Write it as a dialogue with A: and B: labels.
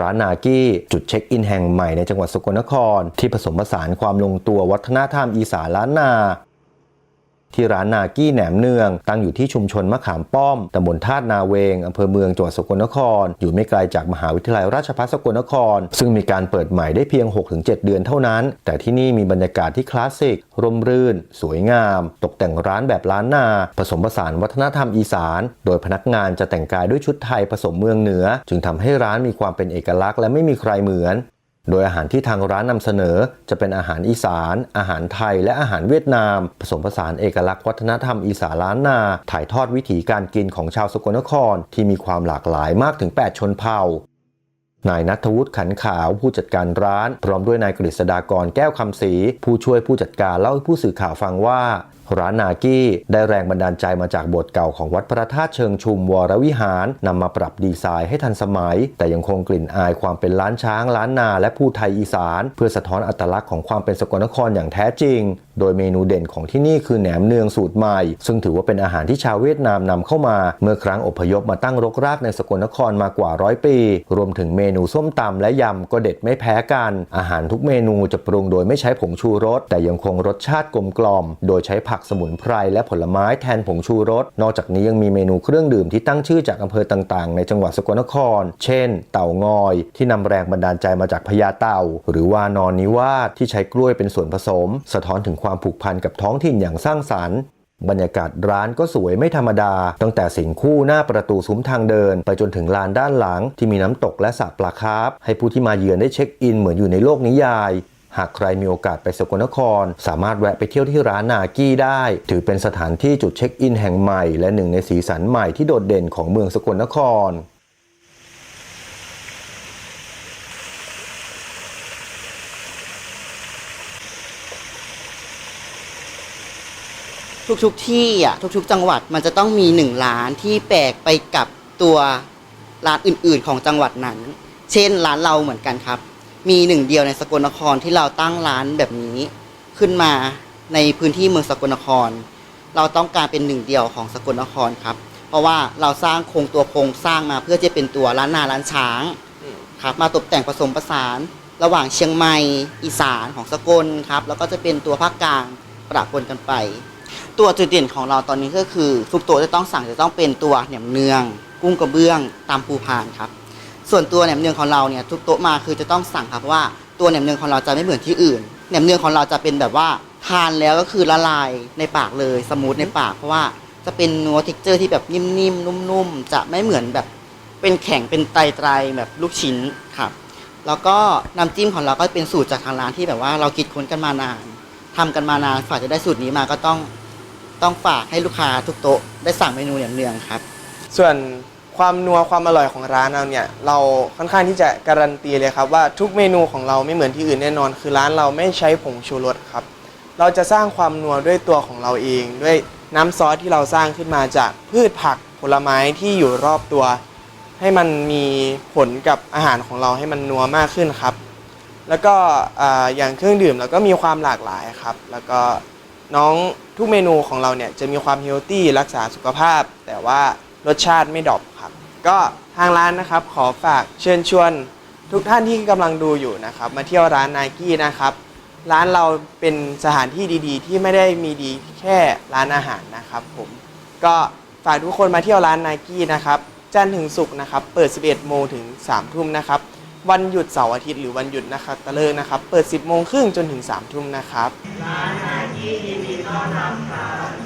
A: ร้านนากี้จุดเช็คอินแห่งใหม่ในจังหวัดสกลนคร ที่ผสมผสานความลงตัววัฒนธรรมอีสานล้านนา ที่ร้านนากี้แหนมเนือง ตั้งอยู่ที่ชุมชนมะขามป้อมตำบลธาตุนาเวงอำเภอเมืองจังหวัดสกลนคร อยู่ไม่ไกลจากมหาวิทยาลัยราชภัฏสกลนคร ซึ่งมีการเปิดใหม่ได้เพียง 6-7 เดือนเท่านั้น แต่ที่นี่มีบรรยากาศที่คลาสสิกร่มรื่น สวยงาม ตกแต่งร้านแบบล้านนา ผสมผสานวัฒนธรรมอีสาน โดยพนักงานจะแต่งกายด้วยชุดไทยผสมเมืองเหนือ จึงทำให้ร้านมีความเป็นเอกลักษณ์และไม่มีใครเหมือน โดยอาหารที่ทางร้านนำเสนอ จะเป็นอาหารอีสาน อาหารไทย และอาหารเวียดนาม ผสมผสานเอกลักษณ์วัฒนธรรมอีสานล้านนา ถ่ายทอดวิถีการกินของชาวสกลนคร ที่มีความหลากหลายมากถึง 8 ชนเผ่านายนัทวุฒิขันขาวผู้จัดการร้าน พร้อมด้วยนายกฤษดากรแก้วคำศรีผู้ช่วยผู้จัดการเล่าให้ผู้สื่อข่าวฟังว่า ร้านนากี้ได้แรงบันดาลใจมาจากบทเก่าของวัดพระธาตุเชิงชุมวรวิหารนำมาปรับดีไซน์ให้ทันสมัย แต่ยังคงกลิ่นอายความเป็นล้านช้างล้านนาและผู้ไทยอีสาน เพื่อสะท้อนอัตลักษณ์ของความเป็นสกลนครอย่างแท้จริง โดยเมนูเด่นของที่นี่คือแหนมเนืองสูตรใหม่ ซึ่งถือว่าเป็นอาหารที่ชาวเวียดนามนำเข้ามา เมื่อครั้งอพยพมาตั้งรกรากในสกลนครมากว่าร้อยปี รวมถึงเมนูส้มตำและยำก็เด็ดไม่แพ้กัน อาหารทุกเมนูจะปรุงโดยไม่ใช้ผงชูรส แต่ยังคงรสชาติกลมกล่อม โดยใช้ผักักสมุนไพรและผลไม้แทนผงชูรส นอกจากนี้ยังมีเมนูเครื่องดื่มที่ตั้งชื่อจากอำเภอต่างๆ ในจังหวัดสกลนคร เช่น เต่างอย ที่นำแรงบันดาลใจมาจากพญาเต่า หรือว่านอนนิวาสที่ใช้กล้วยเป็นส่วนผสม สะท้อนถึงความผูกพันกับท้องถิ่นอย่างสร้างสรรค์บรรยากาศร้านก็สวยไม่ธรรมดา ตั้งแต่สิงคู่หน้าประตูซุ้มทางเดิน ไปจนถึงลานด้านหลังที่มีน้ำตกและสระปลาคาร์ฟให้ผู้ที่มาเยือนได้เช็คอินเหมือนอยู่ในโลกนิยาย หากใครมีโอกาสไปสกลนคร สามารถแวะไปเที่ยวที่ร้านนากี้ได้ ถือเป็นสถานที่จุดเช็คอินแห่งใหม่ และหนึ่งในสีสันใหม่ที่โดดเด่นของเมืองสกลนคร
B: ทุกๆที่อะทุกๆ จังหวัดมันจะต้องมีหนึ่งร้านที่แปลกไปกับตัวร้านอื่นๆ ของจังหวัดนั้น เช่นร้านเราเหมือนกันครับ มีหนึ่งเดียวในสกลนครที่เราตั้งร้านแบบนี้ขึ้นมาในพื้นที่เมืองสกลนคร เราต้องการเป็นหนึ่งเดียวของสกลนครครับ เพราะว่าเราสร้างโครงตัวโครงสร้างมาเพื่อจะเป็นตัวร้านนาร้านช้างครับมาตกแต่งผสมผสาน ระหว่างเชียงใหม่อีสานของสกลครับแล้วก็จะเป็นตัวภาคกลางประปนกันไป ตัวจุดเด่นของเราตอนนี้ก็คือทุกต๊ะจะต้องสั่งจะต้องเป็นตัวแหนมเนือง กุ้งกระเบื้องตามปูพานครับ ส่วนตัวแหนมเนืองของเราเนี่ยทุกโต๊ะมาคือจะต้องสั่งครับเพราะว่าตัวแหนมเนืองของเราจะไม่เหมือนที่อื่นแหนมเนืองของเราจะเป็นแบบว่าทานแล้วก็คือละลายในปากเลยสมูทในปากเพราะว่าจะเป็นเนื้อเท็กเจอร์ที่แบบนิ่มๆนุ่มๆจะไม่เหมือนแบบเป็นแข็งเป็นไตรไตรๆแบบลูกชิ้นครับแล้วก็น้ำจิ้มของเราก็เป็นสูตรจากทางร้านที่แบบว่าเราคิดค้นกันมานานทำกันมานานฝ่าจะได้สูตรนี้มาก็ต้องต้องฝากให้ลูกค้าทุกโต๊ะได้สั่งเมนูแหนมเนืองครับ
C: ส่วน ความนัวความอร่อยของร้านเราเนี่ยเราค่อนข้างที่จะการันตีเลยครับว่าทุกเมนูของเราไม่เหมือนที่อื่นแน่นอน คือร้านเราไม่ใช้ผงชูรสครับ เราจะสร้างความนัวด้วยตัวของเราเอง ด้วยน้ำซอสที่เราสร้างขึ้นมาจากพืชผักผลไม้ที่อยู่รอบตัว ให้มันมีผลกับอาหารของเราให้มันนัวมากขึ้นครับ แล้วก็อ่าอย่างเครื่องดื่มเราก็มีความหลากหลายครับ แล้วก็น้องทุกเมนูของเราเนี่ยจะมีความเฮลตี้รักษาสุขภาพแต่ว่า รสชาติไม่ดรอปครับ ก็ทางร้านนะครับขอฝากเชิญชวนทุกท่านที่กำลังดูอยู่นะครับ มาเที่ยวร้านนกี้นะครับ ร้านเราเป็นสถานที่ดีๆ ที่ไม่ได้มีดีแค่ร้านอาหารนะครับ ผมก็ฝากทุกคนมาเที่ยวร้านนกี้นะครับจันทร์ถึงศุกร์นะครับ เปิด 11 โมงถึง 3 ทุ่มนะครับ วันหยุดเสาร์อาทิตย์หรือวันหยุดนะครับตะเลิกนะครับ เปิด 10 โมงครึ่งจนถึง 3 ทุ่มนะครับ
D: ร้านนากี้ยินดีต้อนรับครับ